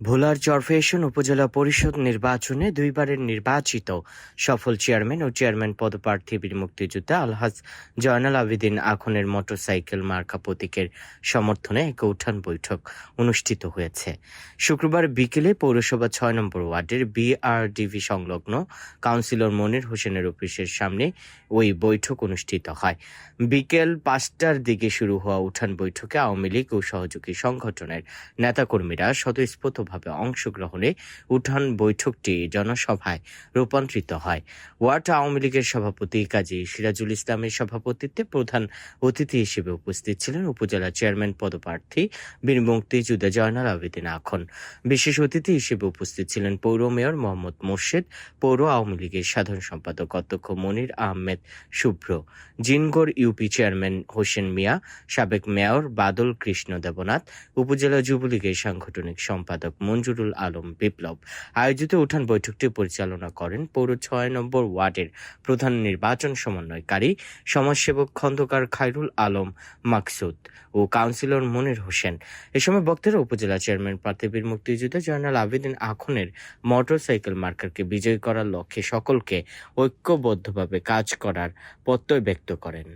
ভোলার চরফেশন উপজেলা পরিষদ নির্বাচনে দুইবারের নির্বাচিত সফল চেয়ারম্যান ও চেয়ারম্যান পদপ্রার্থী বীর মুক্তিযোদ্ধা আলহাজ জয়নাল আবেদিন আখনের মোটরসাইকেল মার্কা প্রতীকের সমর্থনে এক উঠান বৈঠক অনুষ্ঠিত হয়েছে। শুক্রবার বিকেলে পৌরসভা ছয় নম্বর ওয়ার্ডের বিআরডিভি সংলগ্ন কাউন্সিলর মনির হোসেনের অফিসের সামনে ওই বৈঠক অনুষ্ঠিত হয়। বিকেল পাঁচটার দিকে শুরু হওয়া উঠান বৈঠকে আওয়ামী লীগ ও সহযোগী সংগঠনের নেতাকর্মীরা স্বতঃস্ফূর্তভাবে অংশগ্রহণে উঠান বৈঠকটি জনসভায় রূপান্তরিত হয়। ওয়ার্ড আওয়ামী লীগের সভাপতি কাজী সিরাজুল ইসলামের সভাপতিত্বে প্রধান অতিথি হিসেবে উপস্থিত ছিলেন উপজেলা চেয়ারম্যান পদপ্রার্থী বীর মুক্তিযোদ্ধা জয়নাল আবেদিন আখন। বিশেষ অতিথি হিসেবে উপস্থিত ছিলেন পৌর মেয়র মোহাম্মদ মোর্শেদ, পৌর আওয়ামী লীগের সাধারণ সম্পাদক অধ্যক্ষ মনির আহমেদ শুভ্র, জিনগড় ইউপি চেয়ারম্যান হোসেন মিয়া, সাবেক মেয়র বাদল কৃষ্ণ দেবনাথ, উপজেলা যুবলীগের সাংগঠনিক সম্পাদক মঞ্জুরুল আলম বিপ্লব। আয়োজিত উঠান বৈঠকটি পরিচালনা করেন পৌর ছয় নম্বর ওয়ার্ডের প্রধান নির্বাচন সমন্বয়কারী সমাজসেবক খন্দকার খায়রুল আলম মাকসুদ ও কাউন্সিলর মনির হোসেন। এ সময় বক্তারা উপজেলা চেয়ারম্যান প্রার্থী বীর মুক্তিযোদ্ধা জয়নাল আবেদিন আখনের মোটরসাইকেল মার্কারকে বিজয়ী করার লক্ষ্যে সকলকে ঐক্যবদ্ধভাবে কাজ করার প্রত্যয় ব্যক্ত করেন।